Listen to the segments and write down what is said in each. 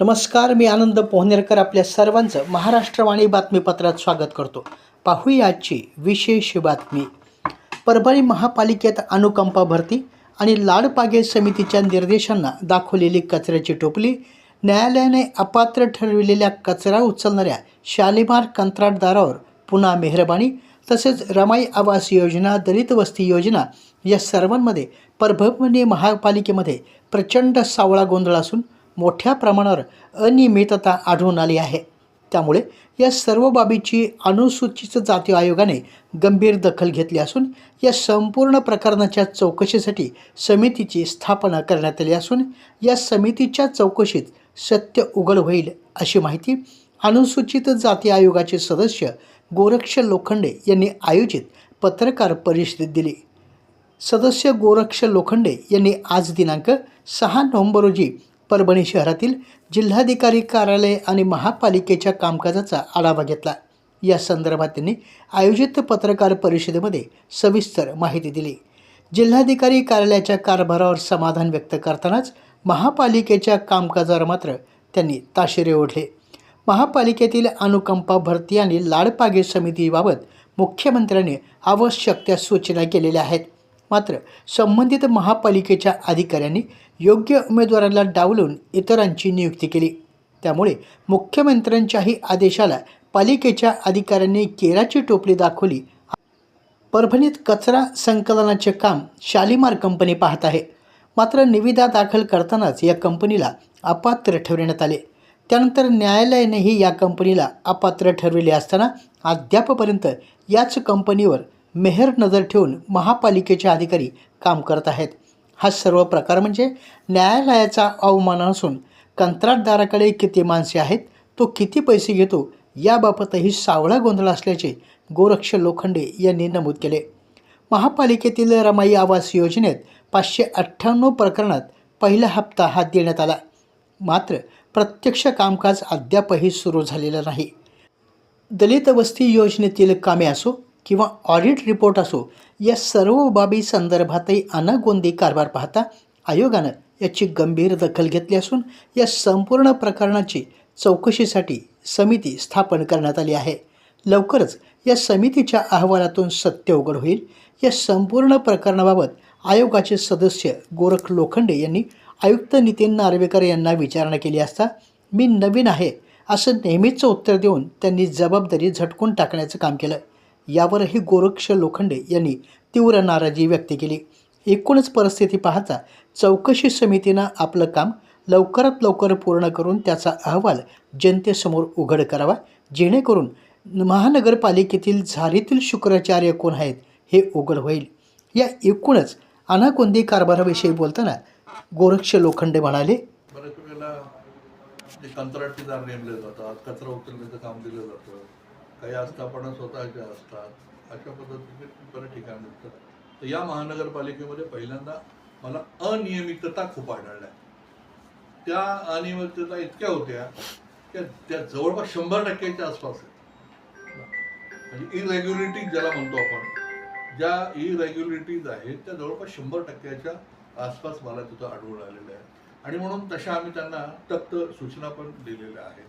नमस्कार मी आनंद पोहनेरकर आपल्या सर्वांचं महाराष्ट्रवाणी बातमीपत्रात स्वागत करतो. पाहूया आजची विशेष बातमी. परभणी महापालिकेत अनुकंपा भरती आणि लाडपागे समितीच्या निर्देशांना दाखवलेली कचऱ्याची टोपली न्यायालयाने अपात्र ठरविलेल्या कचरा उचलणाऱ्या शालिमार कंत्राटदारावर पुन्हा मेहरबानी तसेच रमाई आवास योजना दलित वस्ती योजना या सर्वांमध्ये परभणी महापालिकेमध्ये प्रचंड सावळा गोंधळ असून मोठ्या प्रमाणावर अनियमितता आढळून आली आहे. त्यामुळे या सर्व बाबीची अनुसूचित जाती आयोगाने गंभीर दखल घेतली असून या संपूर्ण प्रकरणाच्या चौकशीसाठी समितीची स्थापना करण्यात आली असून या समितीच्या चौकशीत सत्य उघड होईल अशी माहिती अनुसूचित जाती आयोगाचे सदस्य गोरक्ष लोखंडे यांनी आयोजित पत्रकार परिषदेत दिली. सदस्य गोरक्ष लोखंडे यांनी आज दिनांक सहा नोव्हेंबर रोजी परभणी शहरातील जिल्हाधिकारी कार्यालय आणि महापालिकेच्या कामकाजाचा आढावा घेतला. या संदर्भात त्यांनी आयोजित पत्रकार परिषदेमध्ये सविस्तर माहिती दिली. जिल्हाधिकारी कार्यालयाच्या कारभारावर समाधान व्यक्त करतानाच महापालिकेच्या कामकाजावर मात्र त्यांनी ताशेरे ओढले. महापालिकेतील अनुकंपा भरती आणि लाडपागे समितीबाबत मुख्यमंत्र्यांनी आवश्यक त्या सूचना केलेल्या आहेत. मात्र संबंधित महापालिकेच्या अधिकाऱ्यांनी योग्य उमेदवाराला डावलून इतरांची नियुक्ती केली. त्यामुळे मुख्यमंत्र्यांच्याही आदेशाला पालिकेच्या अधिकाऱ्यांनी केराची टोपली दाखवली. परभणीत कचरा संकलनाचे काम शालिमार कंपनी पाहत आहे. मात्र निविदा दाखल करतानाच या कंपनीला अपात्र ठरविण्यात आले. त्यानंतर न्यायालयानेही या कंपनीला अपात्र ठरविले असताना अद्यापपर्यंत याच कंपनीवर मेहर नजर ठेवून महापालिकेचे अधिकारी काम करत आहेत. हा सर्व प्रकार म्हणजे न्यायालयाचा अवमान असून कंत्राटदाराकडे किती माणसे आहेत तो किती पैसे घेतो याबाबतही सावळा गोंधळ असल्याचे गोरक्ष लोखंडे यांनी नमूद केले. महापालिकेतील रमाई आवास योजनेत पाचशे अठ्ठ्याण्णव प्रकरणात पहिला हप्ता हा देण्यात आला. मात्र प्रत्यक्ष कामकाज अद्यापही सुरू झालेलं नाही. दलित वस्ती योजनेतील कामे असो किंवा ऑडिट रिपोर्ट असो या सर्व बाबी संदर्भातही अनागोंदी कारभार पाहता आयोगानं याची गंभीर दखल घेतली असून या संपूर्ण प्रकरणाची चौकशीसाठी समिती स्थापन करण्यात आली आहे. लवकरच या समितीच्या अहवालातून सत्य उघड होईल. या संपूर्ण प्रकरणाबाबत आयोगाचे सदस्य गोरख लोखंडे यांनी आयुक्त नितीन नार्वेकर यांना विचारणा केली असता मी नवीन आहे असं नेहमीचं उत्तर देऊन त्यांनी जबाबदारी झटकून टाकण्याचं काम केलं. यावरही गोरक्ष लोखंडे यांनी तीव्र नाराजी व्यक्त केली. एकूणच परिस्थिती पाहता चौकशी समितीनं आपलं काम लवकरात लवकर पूर्ण करून त्याचा अहवाल जनतेसमोर उघड करावा जेणेकरून महानगरपालिकेतील झारीतील शुक्राचार्य कोण आहेत हे उघड होईल. या एकूणच अनाकोंदी कारभाराविषयी बोलताना गोरक्ष लोखंडे म्हणाले बऱ्याच वेळेला जे कंत्राटदार नेमले जातात कचरा उचलण्याचं काम दिलं जातं. काही आस्थापना स्वतःच्या असतात अशा पद्धतीने बऱ्याच ठिकाण दिसतात. तर या महानगरपालिकेमध्ये पहिल्यांदा मला अनियमितता खूप आढळल्या. त्या अनियमितता इतक्या होत्या की त्या जवळपास शंभर टक्क्याच्या आसपास आहेत. म्हणजे इरेग्युलेटरी ज्याला म्हणतो आपण ज्या इरेग्युलेटरीज आहेत त्या जवळपास शंभर टक्क्याच्या आसपास मला तिथं आढळून आलेल्या आहेत. आणि म्हणून तशा आम्ही त्यांना तप्त सूचना पण दिलेल्या आहेत.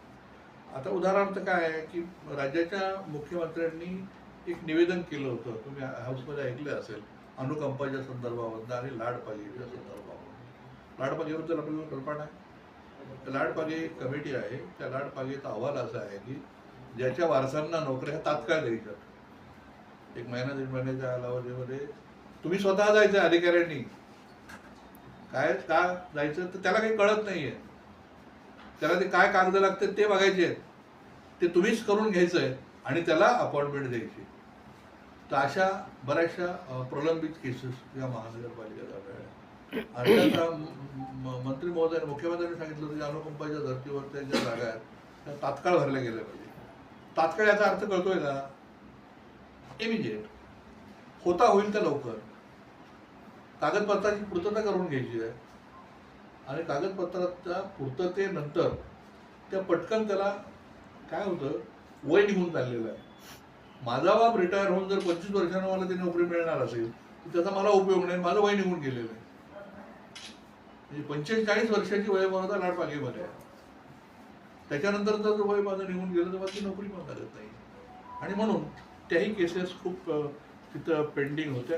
आता उदाहरणार्थ काय आहे की राज्याच्या मुख्यमंत्र्यांनी एक निवेदन केलं होतं. तुम्ही हाऊसमध्ये ऐकलं असेल अनुकंपाच्या संदर्भाबद्दल आणि लाडपागेच्या संदर्भाबद्दल लाडपागेबद्दल आपल्याला कल्पना आहे? लाडपागे कमिटी आहे. त्या लाडपागेचा अहवाल असा आहे की ज्याच्या वारसांना नोकऱ्या तात्काळ द्यायच्या. एक महिना दीड महिन्याच्या कालावधीमध्ये तुम्ही स्वतः जायचं अधिकाऱ्यांनी. काय का जायचं? तर त्याला काही कळत नाहीये. त्याला ते काय कागद लागतात ते बघायचे आहेत. ते तुम्हीच करून घ्यायचं आहे आणि त्याला अपॉइंटमेंट द्यायची. तर अशा बऱ्याचशा प्रलंबित केसेस या महानगरपालिकेत आढळल्या आणि मंत्री महोदय मुख्यमंत्र्यांनी सांगितलं होतं की अनुकंपाच्या धर्तीवरच्या ज्या जागा आहेत. त्या तात्काळ भरल्या गेल्या पाहिजे तात्काळ याचा अर्थ कळतोय का? इमिजिएट होता होईल तर लवकर. कागदपत्राची पूर्तता करून घ्यायची आहे. आणि कागदपत्राच्या पूर्ततेनंतर त्या पटकन त्याला काय होतं? वय निघून चाललेलं आहे. माझा बाप रिटायर होऊन जर पंचवीस वर्षानं मला ती नोकरी मिळणार असेल तर त्याचा मला उपयोग नाही माझं वय निघून गेलेलं आहे. म्हणजे पंचेचाळीस वर्षाची वयोमर्यादा लाडपागेमध्ये आहे. त्याच्यानंतर जर वय माझं निघून गेलं तर मग ती नोकरी पण लागत नाही. आणि म्हणून त्याही केसेस खूप तिथं पेंडिंग होत्या.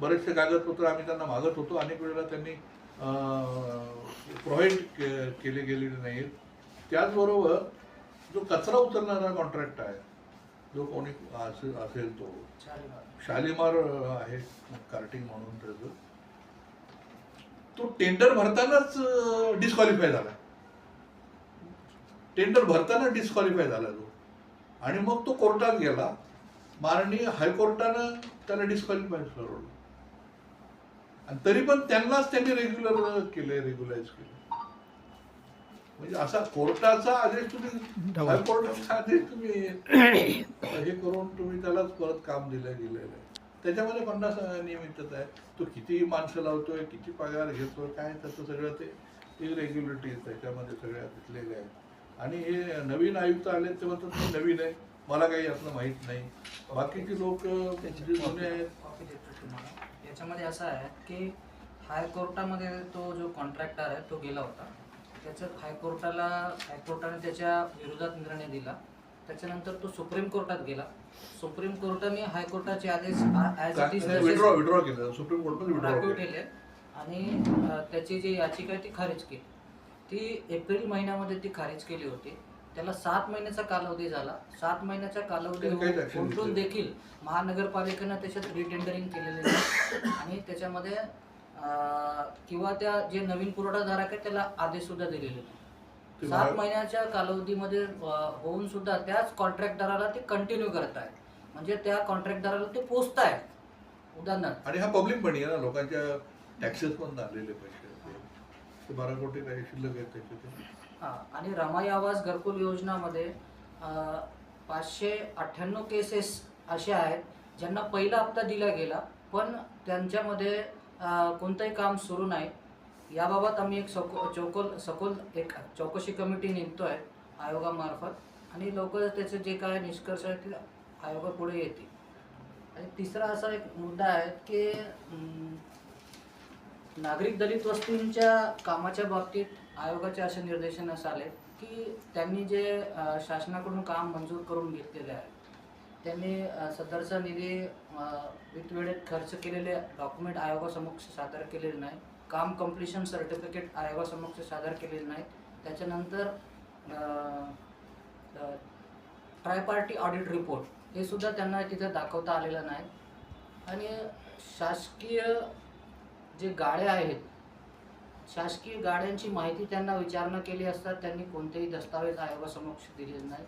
बरेचसे कागदपत्र आम्ही त्यांना मागत होतो. अनेक वेळेला त्यांनी प्रोव्हाइड के केले गेलेले नाहीत. त्याचबरोबर जो कचरा उचलणारा कॉन्ट्रॅक्ट आहे जो कोणी असेल असेल तो. शालिमार आहे कार्टिंग म्हणून त्याचं. तो टेंडर भरतानाच डिस्क्वालिफाय झाला. टेंडर भरताना डिस्क्वालिफाय झाला तो. आणि मग तो कोर्टात गेला. माननीय हायकोर्टानं त्याला डिस्क्वालिफाय ठरवलं. आणि तरी पण त्यांनाच त्यांनी रेग्युलर केले रेग्युलाइज केले म्हणजे असा कोर्टाचा आदेश तुम्ही हायकोर्टाचा आदेश तुम्ही हे करून तुम्ही त्यालाच परत काम दिलं गेलेलं आहे. त्याच्यामध्ये पन्नास नियमितच आहे. तो किती माणसं लावतोय किती पगार घेतोय काय त्याचं सगळं ते इरेग्युलरिटीज त्याच्यामध्ये सगळ्या दिसलेल्या आहेत. आणि हे नवीन आयुक्त आले ते म्हणतात नवीन आहे. मला काही यातलं माहीत नाही. बाकीचे लोक जे जुने आहेत. याच्यामध्ये असं आहे की हायकोर्टामध्ये तो जो कॉन्ट्रॅक्टर आहे तो गेला होता. त्याच्यात हायकोर्टाला हायकोर्टाने त्याच्या विरोधात निर्णय दिला. त्याच्यानंतर तो सुप्रीम कोर्टात गेला. सुप्रीम कोर्टाने हायकोर्टाचे आदेश as it is withdraw withdraw केलं. सुप्रीम विड्रॉ आणि त्याची जी याचिका आहे ती खारिज केली. ती एप्रिल महिन्यामध्ये ती खारिज केली होती. त्याला सात महिन्याचा कालावधी झाला. सात महिन्याचा कालावधी उलटून. देखील महानगरपालिकेनं त्याच्यात रिटेंडरिंग केलेले आणि त्याच्यामध्ये किंवा त्या जे नवीन पुरवठादारक आहे त्याला आदेश सुद्धा दिलेले सात महा- महिन्याच्या कालावधीमध्ये होऊन सुद्धा त्याच कॉन्ट्रॅक्टदाराला ते कंटिन्यू करत आहे म्हणजे त्या कॉन्ट्रॅक्टदाराला ते पोचत आहे उदाहरणार्थ. आणि हा पब्लिक मनी आहे ना लोकांच्या टॅक्सेस पण आलेले पैसे. बारा कोटी काही शिल्लक आहेत त्याचे हां आणि रमाई आवास घरकुल योजनामध्ये पाचशे अठ्ठ्याण्णव केसेस असे आहेत ज्यांना पहिला हप्ता दिला गेला पण त्यांच्यामध्ये कोणतंही काम सुरू नाही. याबाबत आम्ही एक सखो चौकोल सखोल एक चौकशी कमिटी नेमतोय आयोगामार्फत आणि लवकरच त्याचे जे काय निष्कर्ष आहेत ते आयोगापुढे येतील. आणि तिसरा असा एक मुद्दा आहे की नागरिक दलित वस्तूंच्या कामाच्या बाबतीत आयोगाचे असे निर्देशनास आले की त्यांनी जे शासनाकडून काम मंजूर करून घेतलेले आहे त्यांनी सदरचा निधी वितवेळेत खर्च केलेले डॉक्युमेंट आयोगासमक्ष सादर केलेले नाही काम कम्प्लिशन सर्टिफिकेट आयोगासमक्ष सादर केलेले नाही त्याच्यानंतर ट्रायपार्टी ऑडिट रिपोर्ट हे सुद्धा त्यांना तिथे दाखवता आलेलं नाही. आणि शासकीय जे गाड्या आहेत शासकीय गाड्यांची माहिती त्यांना विचारणा केली असता त्यांनी कोणतेही दस्तावेज आयोगासमक्ष दिलेले नाही.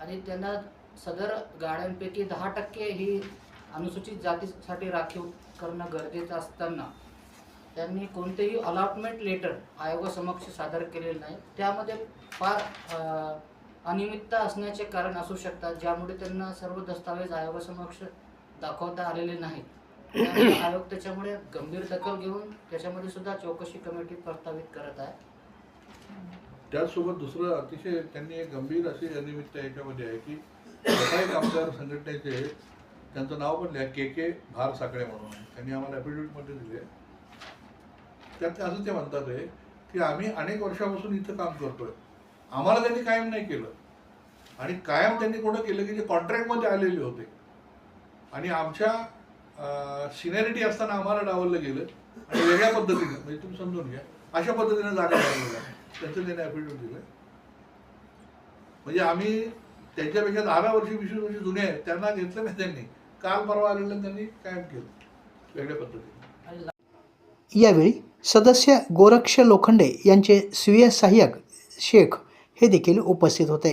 आणि त्यांना सदर गाड्यांपैकी दहा टक्के ही अनुसूचित जातीसाठी राखीव करणं गरजेचं असताना त्यांनी कोणतेही अलॉटमेंट लेटर आयोगासमक्ष सादर केलेले नाही. त्यामध्ये फार अनियमितता असण्याचे कारण असू शकतात ज्यामुळे त्यांना सर्व दस्तावेज आयोगासमक्ष दाखवता आलेले नाहीत. आयोग त्याच्यामुळे गंभीर दखल घेऊन त्याच्यामध्ये सुद्धा चौकशी कमिटी प्रस्तावित करत आहे. त्याचसोबत दुसरं अतिशय त्यांनी एक गंभीर अशी अनियमितता याच्यामध्ये आहे की सफाई कामगार संघटनेचे त्यांचं नाव पण लिहा के के भार साकडे म्हणून. आहे त्यांनी आम्हाला ॲफिडेविटमध्ये दिले. त्यात असं ते म्हणतात आहे की आम्ही अनेक वर्षापासून इथं काम करतोय. आम्हाला त्यांनी कायम नाही केलं. आणि कायम त्यांनी कोणं केलं की जे कॉन्ट्रॅक्टमध्ये आलेले होते. आणि आमच्या सिनियरिटी असताना आम्हाला डावललं गेलं. आणि वेगळ्या पद्धतीनं म्हणजे तुम्ही समजून घ्या. अशा पद्धतीनं जागा भरलेल्या त्यांचं त्याने ॲफिडेविट दिलं. म्हणजे आम्ही त्यांच्यापेक्षा दहा वर्षी वीस वर्षी जुने आहेत. त्यांना घेतलं नाही त्यांनी. काल परवा आलेलं त्यांनी कायम केलं. वेगळ्या पद्धतीने. यावेळी सदस्य गोरक्ष लोखंडे यांचे स्वीय सहाय्यक शेख हे देखील उपस्थित होते.